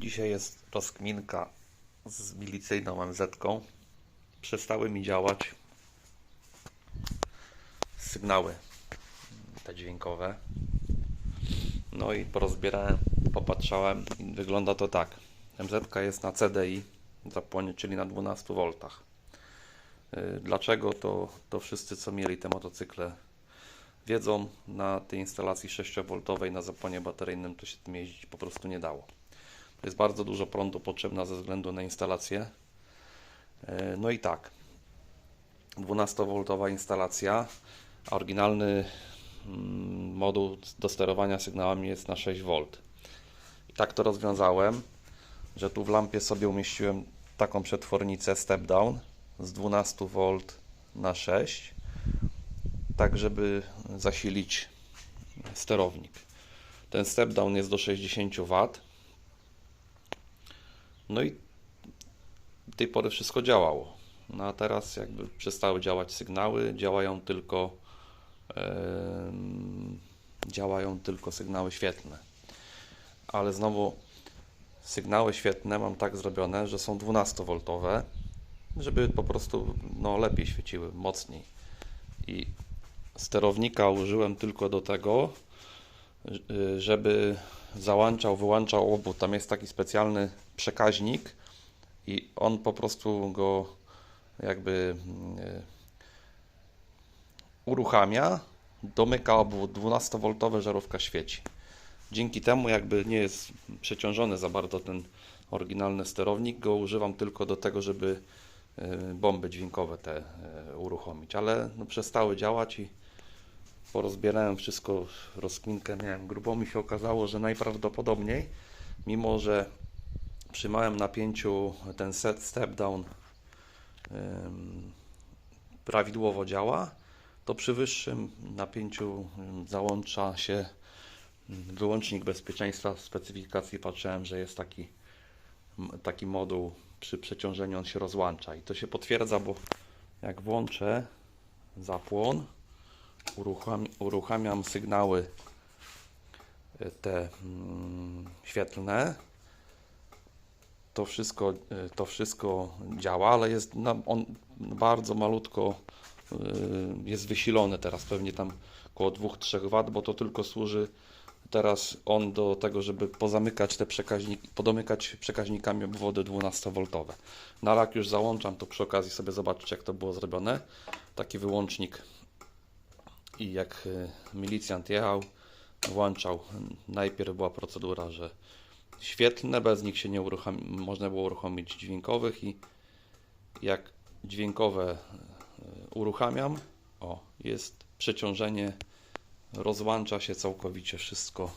Dzisiaj jest rozkminka z milicyjną MZ-ką. Przestały mi działać sygnały te dźwiękowe. No i porozbierałem, popatrzałem i wygląda to tak. MZ jest na CDI zapłonie, czyli na 12 V. Y, Dlaczego to, to wszyscy co mieli te motocykle wiedzą, na tej instalacji 6V na zapłonie bateryjnym to się tym jeździć po prostu nie dało. Jest bardzo dużo prądu potrzebna ze względu na instalację. E, No i tak, 12V instalacja, oryginalny mm, moduł do sterowania sygnałami jest na 6V. I tak to rozwiązałem, że tu w lampie sobie umieściłem taką przetwornicę step down z 12V na 6 tak żeby zasilić sterownik. Ten step down jest do 60 W. No i do tej pory wszystko działało. No a teraz jakby przestały działać sygnały, działają tylko działają tylko sygnały świetlne. Ale znowu sygnały świetne mam tak zrobione, że są 12V, żeby po prostu no, lepiej świeciły, mocniej. I sterownika użyłem tylko do tego, żeby załączał, wyłączał obwód. Tam jest taki specjalny przekaźnik i on po prostu go jakby y, uruchamia, domyka obwód, 12V żarówka świeci. Dzięki temu jakby nie jest przeciążony za bardzo ten oryginalny sterownik, go używam tylko do tego, żeby y, bomby dźwiękowe te y, uruchomić, ale no, przestały działać i porozbierałem wszystko, rozkminkę miałem grubą i się okazało, że najprawdopodobniej, mimo że przy małym napięciu ten set step down ym, prawidłowo działa, to przy wyższym napięciu załącza się wyłącznik bezpieczeństwa. W specyfikacji patrzyłem, że jest taki, taki moduł przy przeciążeniu on się rozłącza i to się potwierdza, bo jak włączę zapłon, urucham, uruchamiam sygnały y, te mm, świetlne, to wszystko, y, to wszystko działa, ale jest na, on bardzo malutko y, jest wysilony teraz, pewnie tam około 2-3 W, bo to tylko służy teraz on do tego, żeby pozamykać te przekaźniki, podomykać przekaźnikami obwody 12V. No ale jak już załączam, to przy okazji sobie zobaczcie, jak to było zrobione. Taki wyłącznik i jak y, milicjant jechał, włączał, najpierw była procedura, że świetlne, bez nich się nie uruchami, można było uruchomić dźwiękowych i jak dźwiękowe y, uruchamiam, o, jest przeciążenie, rozłącza się całkowicie wszystko,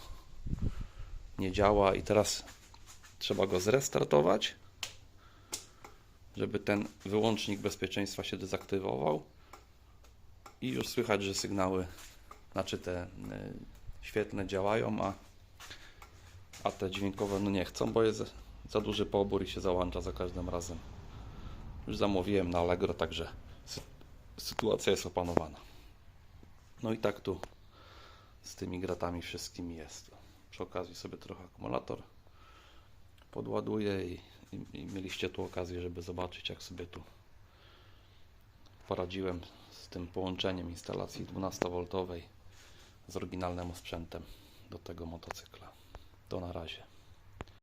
nie działa i teraz trzeba go zrestartować, żeby ten wyłącznik bezpieczeństwa się dezaktywował i już słychać, że sygnały, znaczy te y, świetne działają, a, a te dźwiękowe no nie chcą, bo jest za duży pobór i się załącza za każdym razem. Już zamówiłem na Allegro, także sy sytuacja jest opanowana. No i tak tu z tymi gratami wszystkimi jest. Przy okazji sobie trochę akumulator podładuję i, i, i mieliście tu okazję, żeby zobaczyć jak sobie tu poradziłem z tym połączeniem instalacji 12V z oryginalnym sprzętem do tego motocykla. To na razie.